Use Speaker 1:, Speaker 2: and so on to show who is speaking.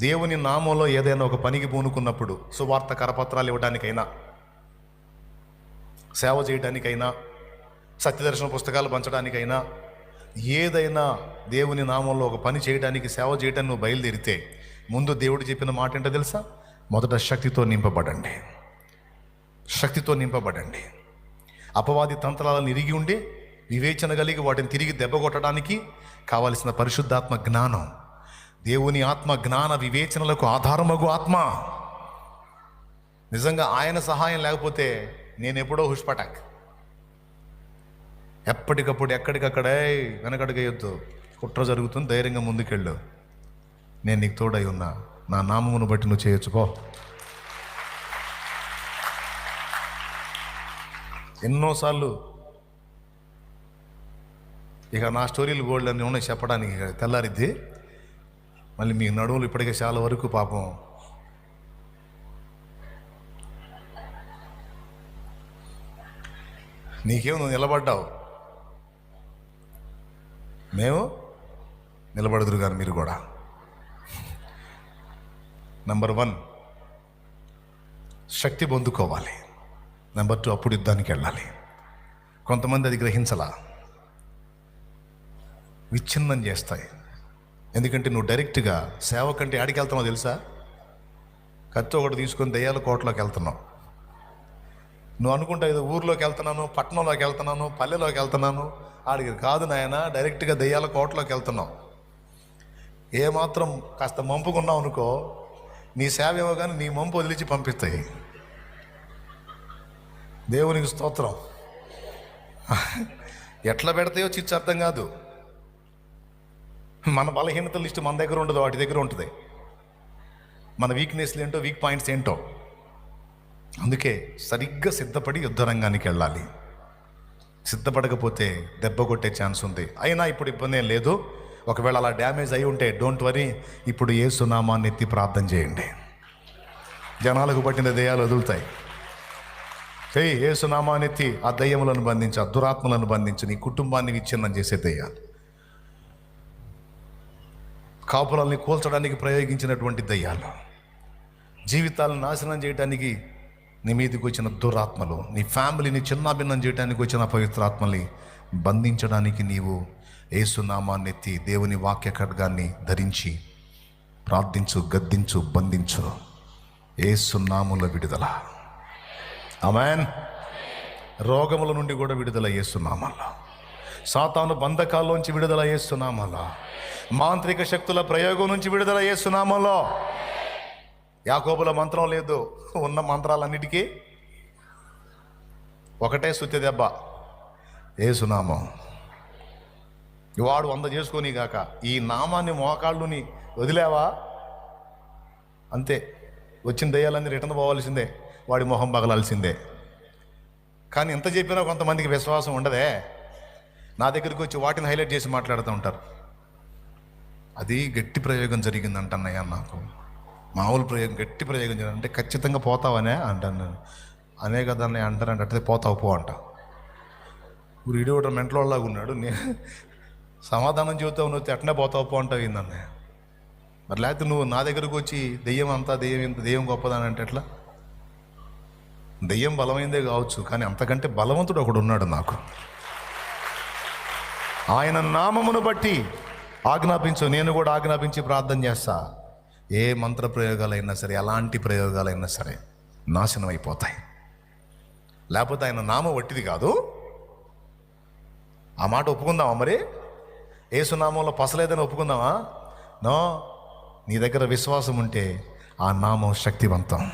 Speaker 1: దేవుని నామంలో ఏదైనా ఒక పనికి పూనుకున్నప్పుడు సువార్త కరపత్రాలు ఇవ్వడానికైనా సేవ చేయడానికైనా సత్యదర్శన పుస్తకాలు పంచడానికైనా ఏదైనా దేవుని నామంలో ఒక పని చేయడానికి సేవ చేయడానికి నువ్వు బయలుదేరితే ముందు దేవుడు చెప్పిన మాట ఏంటో తెలుసా? మొదట శక్తితో నింపబడండి. శక్తితో నింపబడండి. అపవాది తంత్రాలను ఇరిగి ఉండి వివేచన కలిగి వాటిని తిరిగి దెబ్బ కొట్టడానికి కావలసిన పరిశుద్ధాత్మ జ్ఞానం దేవుని ఆత్మ జ్ఞాన వివేచనలకు ఆధారమగు ఆత్మ. నిజంగా ఆయన సహాయం లేకపోతే నేను ఎప్పుడో హుష్పటాక్. ఎప్పటికప్పుడు ఎక్కడికక్కడే వెనకడుగేయొద్దు. కుట్ర జరుగుతుంది ధైర్యంగా ముందుకెళ్ళు. నేను నీకు తోడై ఉన్నా. నా నామమును బట్టి నువ్వు చేయొచ్చుకో ఎన్నోసార్లు ఇక నా స్టోరీలు గోల్డ్ అన్నీ ఉన్నాయి చెప్పడానికి ఇక తెల్లారిద్ది. మళ్ళీ మీ నడువులు ఇప్పటికే చాలా వరకు పాపం. నీకేం నువ్వు నిలబడ్డావు? మేము నిలబడదురు గారు మీరు కూడా. నంబర్ వన్ శక్తి పొందుకోవాలి. నెంబర్ టూ అప్పుడు యుద్ధానికి వెళ్ళాలి. కొంతమంది అది గ్రహించలా. విచ్ఛిన్నం చేస్తాయి. ఎందుకంటే నువ్వు డైరెక్ట్గా సేవ కంటే ఆడికి వెళ్తున్నావు తెలుసా? కత్తి ఒకటి తీసుకొని దయ్యాల కోటలోకి వెళ్తున్నావు. నువ్వు అనుకుంటా ఏదో ఊర్లోకి వెళ్తున్నాను పట్టణంలోకి వెళ్తున్నాను పల్లెలోకి వెళ్తున్నాను. ఆడికి కాదు నాయన డైరెక్ట్గా దయ్యాల కోటలోకి వెళ్తున్నావు. ఏమాత్రం కాస్త మంపుకున్నావు అనుకో నీ సేవ ఇవ్వగానే నీ మంపు వదిలిచి పంపిస్తాయి. దేవునికి స్తోత్రం. ఎట్లా పెడతాయో చిచ్చు అర్థం కాదు. మన బలహీనత లిస్ట్ మన దగ్గర ఉండదు వాటి దగ్గర ఉంటుంది. మన వీక్నెస్లు ఏంటో వీక్ పాయింట్స్ ఏంటో. అందుకే సరిగ్గా సిద్ధపడి యుద్ధరంగానికి వెళ్ళాలి. సిద్ధపడకపోతే దెబ్బ కొట్టే ఛాన్స్ ఉంది. అయినా ఇప్పుడు ఇబ్బంది ఏం లేదు. ఒకవేళ అలా డ్యామేజ్ అయి ఉంటే డోంట్ వరీ ఇప్పుడు ఏ సునామాన్ని ఎత్తి ప్రార్థన చేయండి. జనాలకు పట్టిన దెయ్యాలు వదులుతాయి. ఏ సునామాన్ని ఎత్తి ఆ దయ్యములను బంధించి ఆ దురాత్మలను బంధించి నీ కుటుంబాన్ని విచ్ఛిన్నం చేసే దెయ్యాలు. కాపురాల్ని కూల్చడానికి ప్రయోగించినటువంటి దయ్యాలు. జీవితాలను నాశనం చేయడానికి నీ మీదకి వచ్చిన దురాత్మలు నీ ఫ్యామిలీని చిన్నాభిన్నం చేయడానికి వచ్చిన పవిత్రాత్మల్ని బంధించడానికి నీవు ఏసునామాన్ని ఎత్తి దేవుని వాక్య ఖడ్గాన్ని ధరించి ప్రార్థించు గద్దించు బంధించు. ఏసునాముల విడుదల. అమెన్ రోగముల నుండి కూడా విడుదల ఏసునామాల్లో సాతాను బంధకాల్లోంచి విడుదల చేస్తున్నామల్లా. మాంత్రిక శక్తుల ప్రయోగం నుంచి విడుదల చేస్తున్నామలో యాకోబుల మంత్రం లేదు ఉన్న మంత్రాలన్నిటికీ ఒకటే సుత్తి దెబ్బ. ఏసునామం. వాడు వంద చేసుకొని గాక ఈ నామాన్ని మోకాళ్ళుని వదిలేవా? అంతే. వచ్చిన దయ్యాలన్నీ రిటర్న్ పోవాల్సిందే వాడి మొహం పగలాల్సిందే. కానీ ఎంత చెప్పినా కొంతమందికి విశ్వాసం ఉండదే. నా దగ్గరికి వచ్చి వాటిని హైలైట్ చేసి మాట్లాడుతూ ఉంటారు. అది గట్టి ప్రయోగం జరిగిందంట అన్నయ్య నాకు. మామూలు ప్రయోగం గట్టి ప్రయోగం జరిగింది. అంటే ఖచ్చితంగా పోతావనే అంటాను నేను. అనే కదా అన్నయ్య అంటారంటే అంటే పోతావు పో అంట. ఇప్పుడు ఇడి ఒకటి మెంటలోలాగా ఉన్నాడు. నేను సమాధానం చెబుతావు నువ్వు అట్నే పోతావు పో అంటావు ఏందన్నయ్య మరి లేకపోతే నువ్వు నా దగ్గరకు వచ్చి దెయ్యం అంతా దెయ్యం ఇంత దెయ్యం గొప్పదని అంటే ఎట్లా? దెయ్యం బలమైందే కావచ్చు కానీ అంతకంటే బలవంతుడు ఒకడు ఉన్నాడు నాకు. ఆయన నామమును బట్టి ఆజ్ఞాపించు. నేను కూడా ఆజ్ఞాపించి ప్రార్థన చేస్తా. ఏ మంత్ర ప్రయోగాలైనా సరే ఎలాంటి ప్రయోగాలైనా సరే నాశనం అయిపోతాయి. లేకపోతే ఆయన నామం వట్టిది కాదు. ఆ మాట ఒప్పుకుందామా మరి? ఏసునామంలో పసలేదని ఒప్పుకుందామా? నో నీ దగ్గర విశ్వాసం ఉంటే ఆ నామం శక్తివంతం.